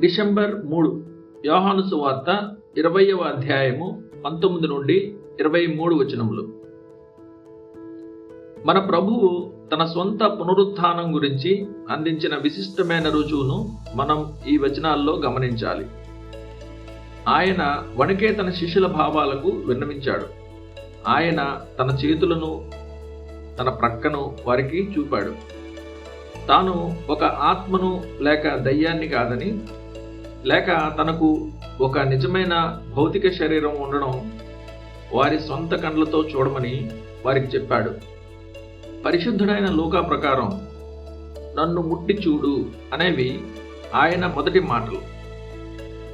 December మూడు యోహాను సువార్త ఇరవయవ అధ్యాయము పంతొమ్మిది నుండి ఇరవై మూడు వచనములు. మన ప్రభువు తన సొంత పునరుత్థానం గురించి అందించిన విశిష్టమైన రుజువును మనం ఈ వచనాల్లో గమనించాలి. ఆయన వణికే తన శిష్యుల భావాలకు విన్నవించాడు. ఆయన తన చేతులను తన ప్రక్కను వారికి చూపాడు. తాను ఒక ఆత్మను లేక దయ్యాన్ని కాదని లేక తనకు ఒక నిజమైన భౌతిక శరీరం ఉండడం వారి సొంత కండ్లతో చూడమని వారికి చెప్పాడు. పరిశుద్ధుడైన లోకా ప్రకారం నన్ను ముట్టి చూడు అనేవి ఆయన మొదటి మాటలు.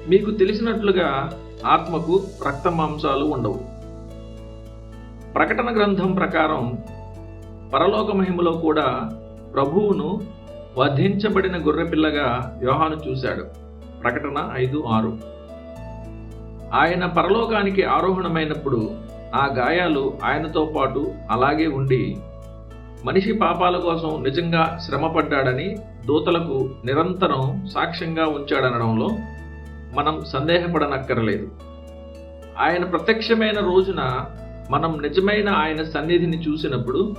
మీకు తెలిసినట్లుగా ఆత్మకు రక్త మాంసాలు ఉండవు. ప్రకటన గ్రంథం ప్రకారం పరలోక మహిమలో కూడా ప్రభువును వధించబడిన గొర్రెపిల్లగా యోహాను చూశాడు. ప్రకటన ఐదు ఆరు. ఆయన పరలోకానికి ఆరోహణమైనప్పుడు ఆ గాయాలు ఆయనతో పాటు అలాగే ఉండి మనిషి పాపాల కోసం నిజంగా శ్రమపడ్డాడని దూతలకు నిరంతరం సాక్ష్యంగా ఉంచాడనడంలో మనం సందేహపడనక్కరలేదు. ఆయన ప్రత్యక్షమైన రోజున మనం నిజమైన ఆయన సన్నిధిని చూసినప్పుడు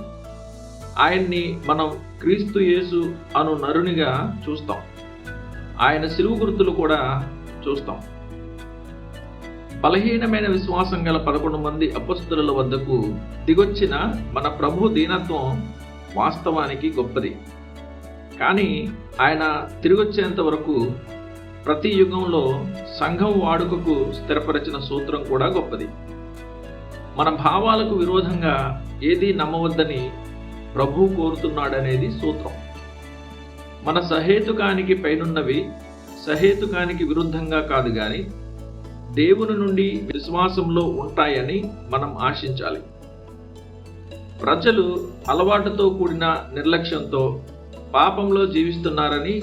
ఆయన్ని మనం క్రీస్తు యేసు అను నరునిగా చూస్తాం. ఆయన సిలువు గుర్తులు కూడా చూస్తాం. బలహీనమైన విశ్వాసం గల పదకొండు మంది అపస్తుల వద్దకు దిగొచ్చిన మన ప్రభు దీనత్వం వాస్తవానికి గొప్పది. కానీ ఆయన తిరిగొచ్చేంత వరకు ప్రతి యుగంలో సంఘం వాడుకకు స్థిరపరిచిన సూత్రం కూడా గొప్పది. మన భావాలకు విరోధంగా ఏదీ నమ్మవద్దని ప్రభు కోరుతున్నాడనేది సూత్రం. మన సహేతుకానికి పైనున్నవి సహేతుకానికి విరుద్ధంగా కాదు గాని దేవుని నుండి విశ్వాసంలో ఉంటాయని మనం ఆశించాలి. ప్రజలు అలవాటుతో కూడిన నిర్లక్ష్యంతో పాపంలో జీవిస్తున్నారని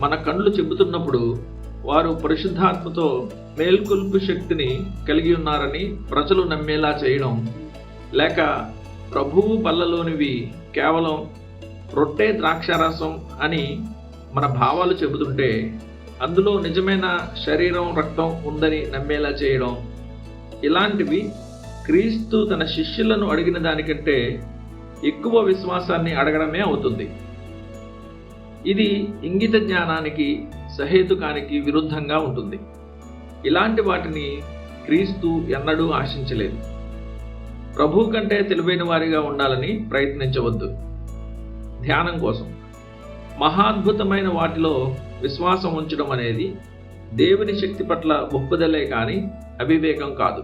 మన కళ్ళు చెబుతున్నప్పుడు వారు పరిశుద్ధాత్మతో మేల్కొల్పు శక్తిని కలిగి ఉన్నారని ప్రజలు నమ్మేలా చేయడం లేక ప్రభువు పల్లలోనివి కేవలం రొట్టె ద్రాక్షారసం అని మన భావాలు చెబుతుంటే అందులో నిజమైన శరీరం రక్తం ఉందని నమ్మేలా చేయడం. ఇలాంటివి క్రీస్తు తన శిష్యులను అడిగిన దానికంటే ఎక్కువ విశ్వాసాన్ని అడగడమే అవుతుంది. ఇది ఇంగిత జ్ఞానానికి సహేతుకానికి విరుద్ధంగా ఉంటుంది. ఇలాంటి వాటిని క్రీస్తు ఎన్నడూ ఆశించలేదు. ప్రభు కంటే తెలివైన వారిగా ఉండాలని ప్రయత్నించవద్దు. ధ్యానం కోసం. మహాద్భుతమైన వాటిలో విశ్వాసం ఉంచడం అనేది దేవుని శక్తి పట్ల ఒప్పుదలే కానీ అవివేకం కాదు.